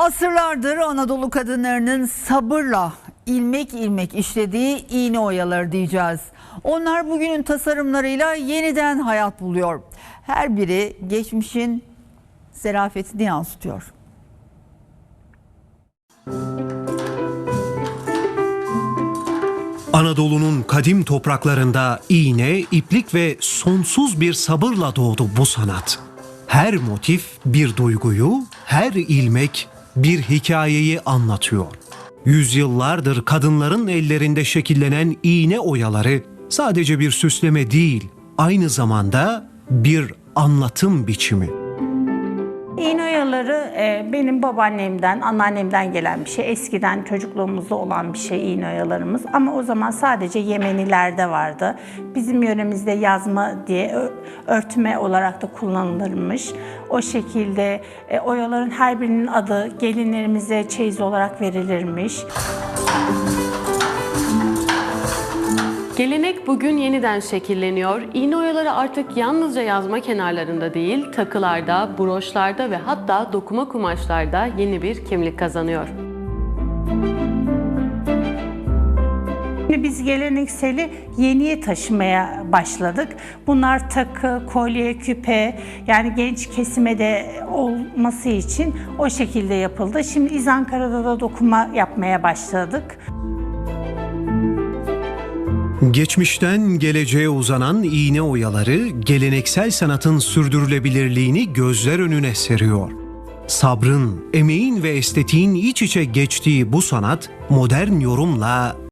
Asırlardır Anadolu kadınlarının sabırla ilmek ilmek işlediği iğne oyaları diyeceğiz. Onlar bugünün tasarımlarıyla yeniden hayat buluyor. Her biri geçmişin zerafetini yansıtıyor. Anadolu'nun kadim topraklarında iğne, iplik ve sonsuz bir sabırla doğdu bu sanat. Her motif bir duyguyu, her ilmek bir hikayeyi anlatıyor. Yüzyıllardır kadınların ellerinde şekillenen iğne oyaları sadece bir süsleme değil, aynı zamanda bir anlatım biçimi. İğne oyaları e, benim babaannemden, anneannemden gelen bir şey. Eskiden çocukluğumuzda olan bir şey iğne oyalarımız. Ama o zaman sadece Yemenilerde vardı. Bizim yöremizde yazma diye örtme olarak da kullanılırmış. O şekilde e, oyaların her birinin adı gelinlerimize çeyiz olarak verilirmiş. Gelenek bugün yeniden şekilleniyor. İğne oyaları artık yalnızca yazma kenarlarında değil, takılarda, broşlarda ve hatta dokuma kumaşlarda yeni bir kimlik kazanıyor. Şimdi biz gelenekseli yeniye taşımaya başladık. Bunlar takı, kolye, küpe yani genç kesime de olması için o şekilde yapıldı. Şimdi İzankara'da da dokuma yapmaya başladık. Geçmişten geleceğe uzanan iğne oyaları geleneksel sanatın sürdürülebilirliğini gözler önüne seriyor. Sabrın, emeğin ve estetiğin iç içe geçtiği bu sanat modern yorumla